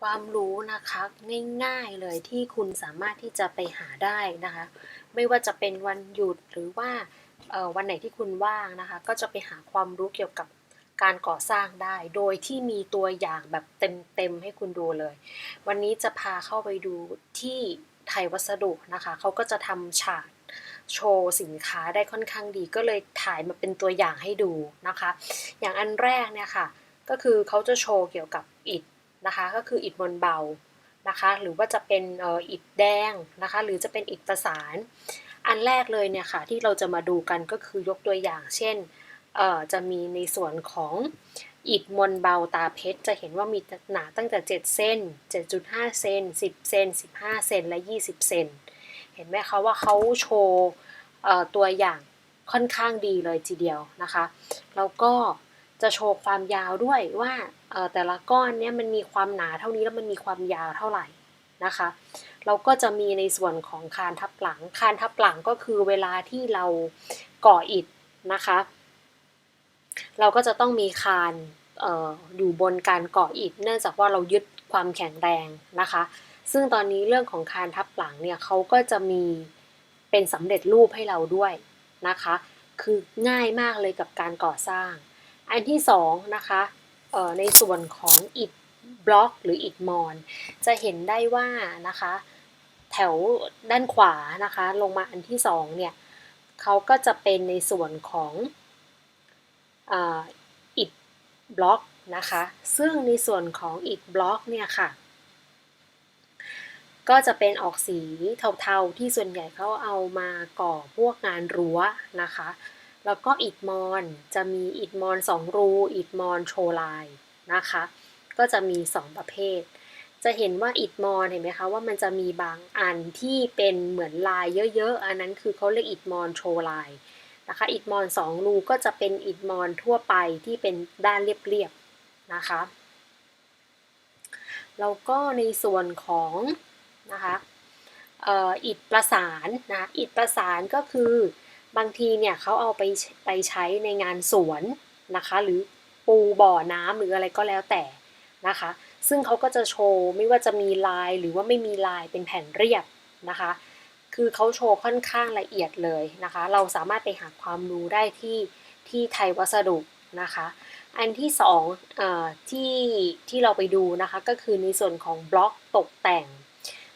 ความรู้นะคะง่ายๆเลยที่คุณสามารถที่จะไปหาได้นะคะ ไม่ว่าจะเป็นวันหยุดหรือว่าวันไหนที่คุณว่างนะคะ ก็จะไปหาความรู้เกี่ยวกับการก่อสร้างได้ โดยที่มีตัวอย่างแบบเต็มๆให้คุณดูเลย วันนี้จะพาเข้าไปดูที่ไทยวัสดุนะคะเขาก็จะทำฉากโชว์สินค้าได้ค่อนข้างดี ก็เลยถ่ายมาเป็นตัวอย่างให้ดูนะคะ อย่างอันแรกเนี่ยค่ะ ก็คือเขาจะโชว์เกี่ยวกับอิฐ นะคะ ก็คืออิฐมวลเบานะคะ หรือว่าจะเป็นอิฐแดงนะคะ หรือจะเป็นอิฐประสาน อันแรกเลยเนี่ยค่ะที่เราจะมาดูกันก็คือยกตัวอย่าง เช่นจะมีในส่วนของอิฐมวลเบาตาเพชร จะเห็นว่ามีหนาตั้งแต่ 7 เส้น 7.5 เซน 10 เซน 15 เซน และ 20 เซน เห็นไหมคะว่าเขาโชว์ตัวอย่างค่อนข้างดีเลยทีเดียวนะคะ แล้วก็ จะโชว์ความยาวด้วยว่าแต่ละก้อนเนี้ยมันมีความหนาเท่านี้แล้วมันมีความยาวเท่าไหร่นะคะ เราก็จะมีในส่วนของคานทับหลัง คานทับหลังก็คือเวลาที่เราก่ออิฐนะคะ เราก็จะต้องมีคานอออยู่บนการก่ออิฐ เนื่องจากว่าเรายึดความแข็งแรงนะคะ ซึ่งตอนนี้เรื่องของคานทับหลังเนี่ยเขาก็จะมีเป็นสำเร็จรูปให้เราด้วยนะคะ คือง่ายมากเลยกับการก่อสร้าง อันที่สองนะคะในส่วนของอิฐบล็อกหรืออิฐมอน จะเห็นได้ว่านะคะแถวด้านขวานะคะลงมาอันที่สองเนี่ยเขาก็จะเป็นในส่วนของอาอิฐบล็อกนะคะซึ่งในส่วนของอิฐบล็อกเนี่ยค่ะก็จะเป็นออกสีเทาๆที่ส่วนใหญ่เขาเอามาก่อพวกงานรั้วนะคะ แล้วก็อิฐมอนจะมีอิฐมอนสองรูอิฐมอนโชลายนะคะ ก็จะมี 2 ประเภท จะเห็นว่าอิฐมอนเห็นไหมคะว่ามันจะมีบางอันที่เป็นเหมือนลายเยอะๆ อันนั้นคือเขาเรียกอิฐมอนโชลายนะคะอิฐมอนสองรูก็จะเป็นอิฐมอนทั่วไปที่เป็นด้านเรียบๆนะคะแล้วก็ในส่วนของนะคะเอ่ออิฐประสานนะอิฐประสานก็คือ บางทีเนี่ยเขาเอาไปไปใช้ในงานสวนนะคะ หรือปูบ่อน้ำหรืออะไรก็แล้วแต่นะคะ ซึ่งเขาก็จะโชว์ไม่ว่าจะมีลายหรือว่าไม่มีลายเป็นแผ่นเรียบนะคะ คือเขาโชว์ค่อนข้างละเอียดเลยนะคะ เราสามารถไปหาความรู้ได้ที่ที่ไทยวัสดุนะคะ อันที่สองอที่ที่เราไปดูนะคะก็คือในส่วนของบล็อกตกแต่ง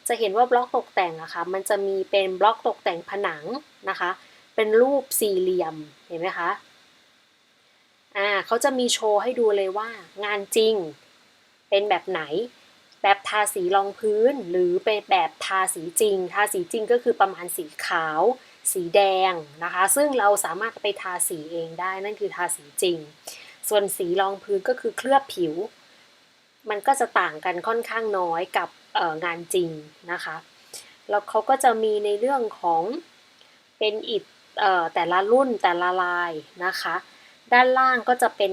จะเห็นว่าบล็อกตกแต่งอะคะ่ะมันจะมีเป็นบล็อกตกแต่งผนังนะคะ เป็นรูปสี่เหลี่ยมเห็นไหมคะอ่าเขาจะมีโชว์ให้ดูเลยว่างานจริง เป็นแบบไหน แบบทาสีรองพื้น หรือเป็นแบบทาสีจริง ทาสีจริงก็คือประมาณสีขาว สีแดงนะคะ ซึ่งเราสามารถไปทาสีเองได้นั่นคือทาสีจริง ส่วนสีรองพื้นก็คือเคลือบผิว มันก็จะต่างกันค่อนข้างน้อยกับงานจริงนะคะ แล้วเขาก็จะมีในเรื่องของเป็นอิฐ แต่ละรุ่นแต่ละลายนะคะ ด้านล่างก็จะเป็น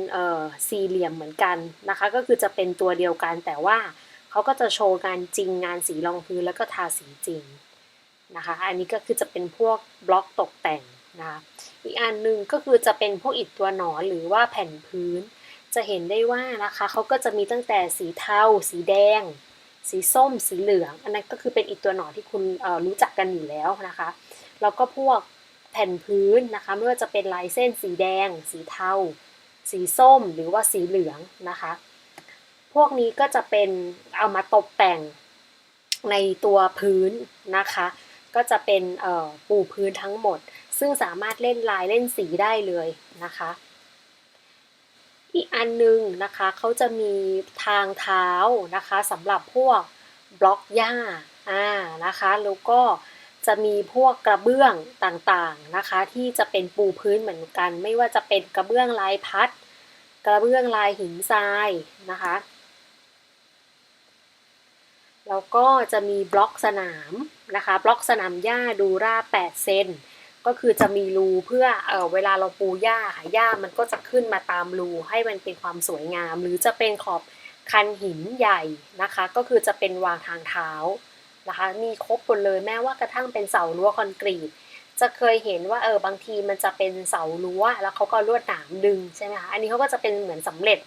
สี่เหลี่ยมเหมือนกันนะคะ ก็คือจะเป็นตัวเดียวกันแต่ว่าเขาก็จะโชว์งานจริงงานสีรองพื้นแล้วก็ทาสีจริงนะคะ อันนี้ก็คือจะเป็นพวกบล็อกตกแต่งนะคะอีกอันหนึ่งก็คือจะเป็นพวกอิฐตัวหนอนหรือว่าแผ่นพื้น จะเห็นได้ว่านะคะเขาก็จะมีตั้งแต่สีเทาสีแดง สีส้ม สีเหลือง อันนั้นก็คือเป็นอิฐตัวหนอนที่คุณรู้จักกันอยู่แล้วนะคะ แล้วก็พวก แผ่นพื้นนะคะ ไม่ว่าจะเป็นลายเส้นสีแดง สีเทา สีส้มหรือว่าสีเหลืองนะคะ พวกนี้ก็จะเป็นเอามาตกแต่งในตัวพื้นนะคะ ก็จะเป็นปูพื้นทั้งหมด ซึ่งสามารถเล่นลายเล่นสีได้เลยนะคะ อีกอันนึงนะคะเขาจะมีทางเท้านะคะสำหรับพวกบล็อกหญ้าอ่านะคะแล้วก็ จะมีพวกกระเบื้องต่างๆนะคะ ที่จะเป็นปูพื้นเหมือนกัน ไม่ว่าจะเป็นกระเบื้องลายพัด กระเบื้องลายหินทรายนะคะแล้วก็จะมีบล็อกสนามนะคะ บล็อกสนามหญ้าดูรา8เซนก็คือจะมีรูเพื่อเออเวลาเราปูหญ้าหาหญ้ามันก็จะขึ้นมาตามรูให้มันเป็นความสวยงาม หรือจะเป็นขอบคันหินใหญ่นะคะ ก็คือจะเป็นวางทางเท้า นะคะ มีครบหมดเลยแม้ว่ากระทั่งเป็นเสารั้วคอนกรีต จะเคยเห็นว่าเออบางทีมันจะเป็นเสารั้ว แล้วเขาก็ลวดหนามดึงใช่ไหมคะอันนี้เขาก็จะเป็นเหมือนสำเร็จ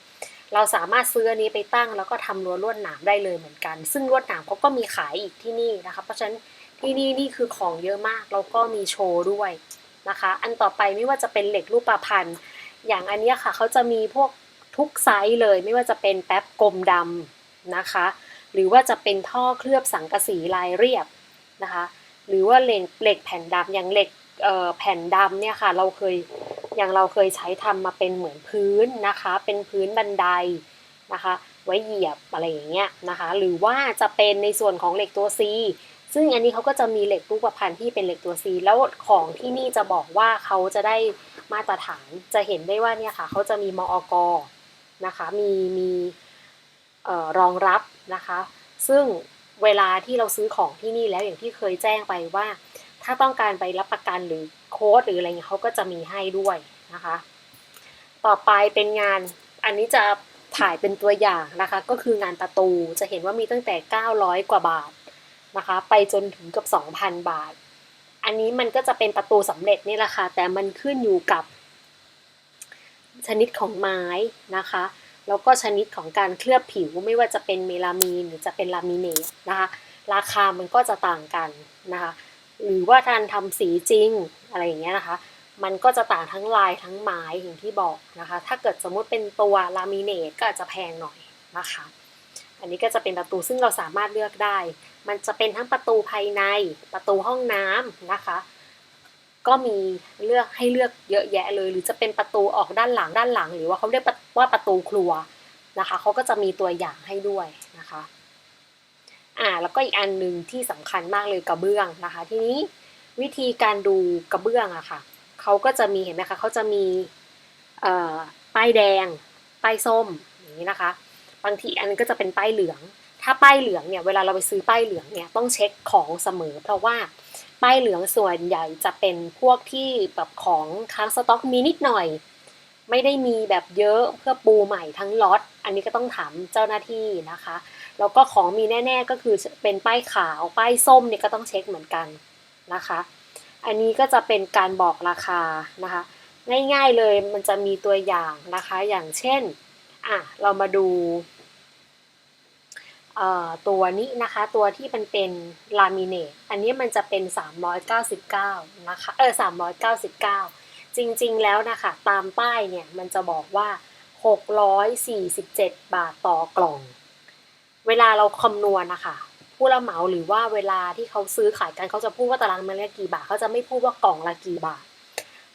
เราสามารถซื้ออันนี้ไปตั้ง แล้วก็ทำรั้วลวดหนามได้เลยเหมือนกัน ซึ่งลวดหนามเขาก็มีขายอีกที่นี่นะคะ เพราะฉะนั้นที่นี่นี่คือของเยอะมากแล้วก็มีโชว์ด้วยนะคะ อันต่อไปไม่ว่าจะเป็นเหล็กรูปประพันธ์อย่างอันนี้ค่ะเขาจะมีพวกทุกไซส์เลยไม่ว่าจะเป็นแป๊บกลมดำนะคะ หรือว่าจะเป็นท่อเคลือบสังกะสีลายเรียบนะคะ หรือว่าเหล็กเหล็กแผ่นดำอย่างเหล็กแผ่นดำเนี่ยค่ะ เราเคยอย่างเราเคยใช้ทำมาเป็นเหมือนพื้นนะคะ เป็นพื้นบันไดนะคะ ไว้เหยียบอะไรอย่างเงี้ยนะคะ หรือว่าจะเป็นในส่วนของเหล็กตัว C ซึ่งอันนี้เขาก็จะมีเหล็กรูปพรรณที่เป็นเหล็กตัว C แล้วของที่นี่จะบอกว่าเขาจะได้มาตรฐานจะเห็นได้ว่าเนี่ยค่ะเขาจะมีมอกนะคะ มีมี รองรับนะคะ ซึ่งเวลาที่เราซื้อของที่นี่แล้วอย่างที่เคยแจ้งไปว่า ถ้าต้องการไปรับประกันหรือโค้ดหรืออะไรเงี้ยเขาก็จะมีให้ด้วยนะคะ ต่อไปเป็นงานอันนี้จะถ่ายเป็นตัวอย่างนะคะ ก็คืองานประตูจะเห็นว่ามีตั้งแต่ 900 กว่าบาทนะคะ ไปจนถึงกับ 2,000 บาท อันนี้มันก็จะเป็นประตูสำเร็จนี่แหละค่ะแต่มันขึ้นอยู่กับชนิดของไม้นะคะ แล้วก็ชนิดของการเคลือบผิวไม่ว่าจะเป็นเมลามีนหรือจะเป็นลามิเนตนะคะราคามันก็จะต่างกันนะคะหรือว่าการทำสีจริงอะไรอย่างเงี้ยนะคะมันก็จะต่างทั้งลายทั้งไม้อย่างที่บอกนะคะ ถ้าเกิดสมมุติเป็นตัวลามิเนตก็อาจจะแพงหน่อยนะคะ อันนี้ก็จะเป็นประตูซึ่งเราสามารถเลือกได้ มันจะเป็นทั้งประตูภายในประตูห้องน้ำนะคะ ก็มีเลือกให้เลือกเยอะแยะเลย หรือจะเป็นประตูออกด้านหลังด้านหลัง หรือว่าเขาเรียกว่าประตูครัวนะคะเขาก็จะมีตัวอย่างให้ด้วยนะคะอ่าแล้วก็อีกอันหนึ่งที่สำคัญมากเลยกระเบื้องนะคะ ทีนี้วิธีการดูกระเบื้องอะค่ะเขาก็จะมีเห็นไหมคะเขาจะมีป้ายแดงป้ายส้มอย่างนี้นะคะ บางทีอันนก็จะเป็นป้ายเหลือง ถ้าป้ายเหลืองเนี่ยเวลาเราไปซื้อป้ายเหลืองเนี่ยต้องเช็คของเสมอ เพราะว่า ป้ายเหลืองส่วนใหญ่จะเป็นพวกที่แบบของค้างสต็อกมีนิดหน่อย ไม่ได้มีแบบเยอะเพื่อปูใหม่ทั้งล็อต อันนี้ก็ต้องถามเจ้าหน้าที่นะคะ แล้วก็ของมีแน่ ๆก็คือเป็นป้ายขาว ป้ายส้มเนี่ยก็ต้องเช็คเหมือนกันนะคะ อันนี้ก็จะเป็นการบอกราคานะคะ ง่ายๆเลยมันจะมีตัวอย่างนะคะ อย่างเช่นอะเรามาดู ตัวนี้นะคะตัวที่มันเป็นลามิเนตอันนี้มันจะเป็น 399 นะคะเออ399 จริงๆแล้วนะคะ ตามป้ายเนี่ยมันจะบอกว่า 647 บาทต่อกล่อง เวลาเราคำนวณนะคะผู้รับเหมาหรือว่าเวลาที่เขาซื้อขายกันเขาจะพูดว่าตารางเมตรละกี่บาทเขาจะไม่พูดว่ากล่องละกี่บาท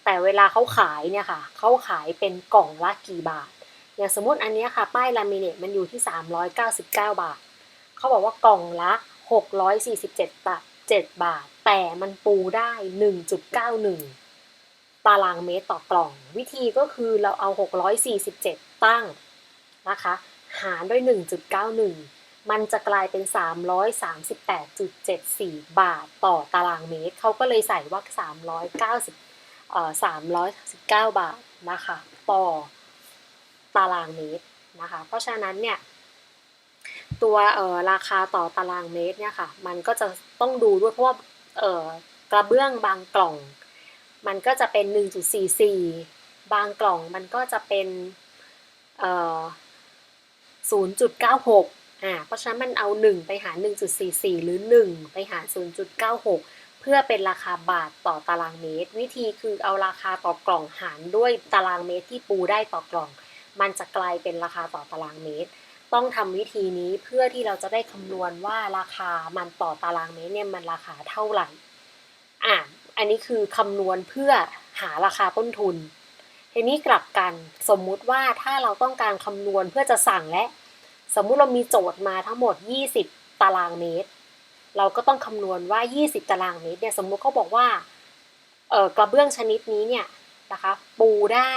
แต่เวลาเขาขายเนี่ยค่ะเขาขายเป็นกล่องละกี่บาท อย่างสมมติอันนี้ค่ะ ป้ายลามิเนตมันอยู่ที่ 399 บาท เขาบอกว่ากล่องละ 647บาท7บาท แต่มันปูได้ 1.91 ตารางเมตรต่อกล่อง วิธีก็คือเราเอา 647 ตั้งนะคะ หารด้วย 1.91 มันจะกลายเป็น 338.74 บาทต่อตารางเมตร เขาก็เลยใส่ว่า 390เอ่อ319 บาทนะคะ ต่อ ตารางเมตรนะคะ เพราะฉะนั้นเนี่ยตัวราคาต่อตารางเมตรเนี่ยค่ะมันก็จะต้องดูด้วยเพราะว่ากระเบื้องบางกล่อง มันก็จะเป็น 1.44 บางกล่องมันก็จะเป็นเอ่อ0.96 อ่า เพราะฉะนั้นมันเอา 1 ไปหาร 1.44 หรือ 1 ไปหาร 0.96 เพื่อเป็นราคาบาทต่อตารางเมตร วิธีคือเอาราคาต่อกล่องหารด้วยตารางเมตรที่ปูได้ต่อกล่อง มันจะกลายเป็นราคาต่อตารางเมตร ต้องทำวิธีนี้เพื่อที่เราจะได้คำนวณว่าราคามันต่อตารางเมตรเนี่ยมันราคาเท่าไหร่อะอันนี้คือคำนวณเพื่อหาราคาต้นทุนทีนี้กลับกันสมมุติว่าถ้าเราต้องการคำนวณเพื่อจะสั่งและ สมมุติเรามีโจทย์มาทั้งหมด 20 ตารางเมตร เราก็ต้องคำนวณว่า 20 ตารางเมตรเนี่ยสมมุติเขาบอกว่าเอ่อกระเบื้องชนิดนี้เนี่ยนะคะปูได้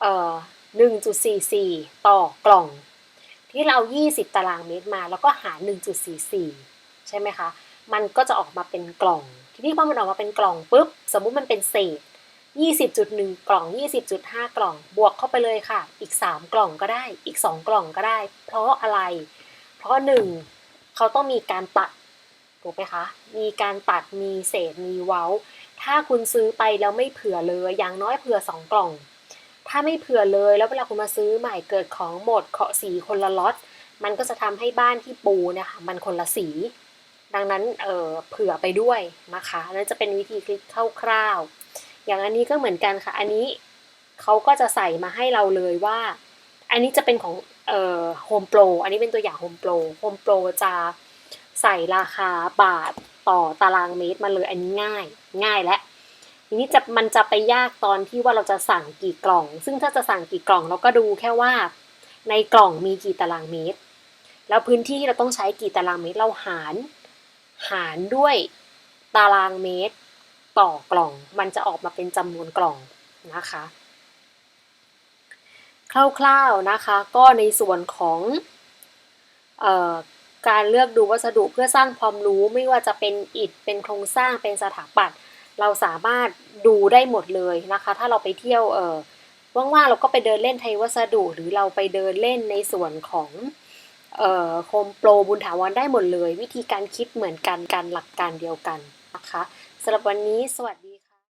เอ่อ 1.44 ต่อกล่อง ที่เรา 20 ตารางเมตรมา แล้วก็หาร 1.44 ใช่ไหมคะ มันก็จะออกมาเป็นกล่อง ทีนี้พอมันออกมาเป็นกล่องปุ๊บ สมมุติมันเป็นเศษ 20.1 กล่อง 20.5 กล่อง บวกเข้าไปเลยค่ะ อีก 3 กล่องก็ได้ อีก 2 กล่องก็ได้ เพราะอะไร เพราะ 1 เขาต้องมีการตัด ถูกไหมคะ มีการตัด มีเศษ มีเว้า ถ้าคุณซื้อไปแล้วไม่เผื่อเลย อย่างน้อยเผื่อ 2 กล่อง ถ้าไม่เผื่อเลยแล้วเวลาคุณมาซื้อใหม่เกิดของหมดเคาะสีคนละล็อตมันก็จะทำให้บ้านที่ปูนี่ยค่ะมันคนละสี ดังนั้นเออเผื่อไปด้วยนะคะนั่นจะเป็นวิธีคิดคร่าวๆอย่างอันนี้ก็เหมือนกันค่ะ อันนี้เขาก็จะใส่มาให้เราเลยว่า อันนี้จะเป็นของเอ่อโฮมโปรอันนี้เป็นตัวอย่างโฮมโปรโฮมโปรจะใส่ราคาบาทต่อตารางเมตรมาเลยอันนี้ง่าย ง่ายและ ทีนี้จะมันจะไปยากตอนที่ว่าเราจะสั่งกี่กล่อง ซึ่งถ้าจะสั่งกี่กล่องเราก็ดูแค่ว่า ในกล่องมีกี่ตารางเมตร แล้วพื้นที่ที่เราต้องใช้กี่ตารางเมตรเราหาร หารด้วยตารางเมตร ต่อกล่อง มันจะออกมาเป็นจำนวนกล่องนะคะ คร่าวๆนะคะ ก็ในส่วนของออการเลือกดูวัสดุเพื่อสร้างความรู้ไม่ว่าจะเป็นอิฐเป็นโครงสร้างเป็นสถาปัตย์ เราสามารถดูได้หมดเลยนะคะ ถ้าเราไปเที่ยวเออว่างๆเราก็ไปเดินเล่นไทยวัสดุ หรือเราไปเดินเล่นในส่วนของเอ่อโฮมโปรบุญถาวรได้หมดเลย วิธีการคิดเหมือนกันการหลักการเดียวกันนะคะสำหรับวันนี้สวัสดี